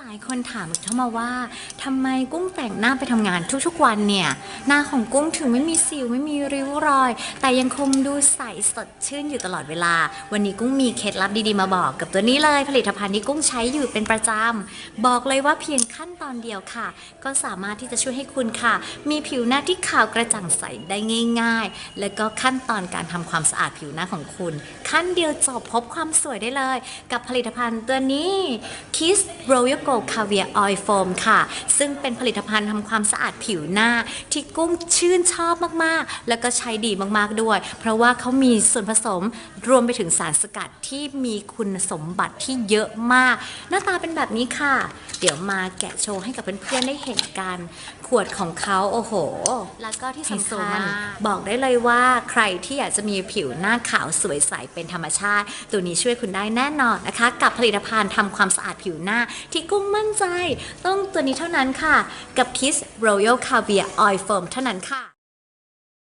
หลายคนถามเข้ามาว่าทำไมกุ้งแต่งหน้าไปทำงานทุกๆวันเนี่ย หน้าของกุ้งถึงไม่มีสิวไม่มีริ้วรอย แต่ยังคงดูใสสดชื่นอยู่ตลอดเวลา วันนี้กุ้งมีเคล็ดลับดีๆมาบอกกับตัวนี้เลย ผลิตภัณฑ์ที่กุ้งใช้อยู่เป็นประจำบอกเลยว่าเพียงขั้นตอนเดียวค่ะ ก็สามารถที่จะช่วยให้คุณค่ะ มีผิวหน้าที่ขาวกระจ่างใสได้ง่าย ๆ และก็ขั้นตอนการทำความสะอาดผิวหน้าของคุณ ขั้นเดียวจบพบความสวยได้เลย กับผลิตภัณฑ์ตัวนี้ Kiss Royal Gold Caviar Oil Foam ค่ะ ซึ่งเป็นผลิตภัณฑ์ทำความสะอาดผิวหน้า ที่กุ้งชื่นชอบมากๆ แล้วก็ใช้ดีมากๆด้วย เพราะว่าเขามีส่วนผสมรวมไปถึงสารสกัดที่มีคุณสมบัติที่เยอะมาก หน้าตาเป็นแบบนี้ค่ะ เดี๋ยวมาแกะโชว์ให้กับเพื่อนๆได้เห็นกัน ขวดของเขาโอ้โห แล้วก็ที่สำคัญบอกได้เลยว่าใครที่อยากจะมีผิวหน้าขาวสวยใสเป็นธรรมชาติ ตัวนี้ช่วยคุณได้แน่นอนนะคะ กับผลิตภัณฑ์ทำความสะอาดผิวหน้าที่กุ้งมั่นใจ ต้องตัวนี้เท่านั้นค่ะ กับ Kiss Royal Caviar Oil Firm เท่านั้นค่ะ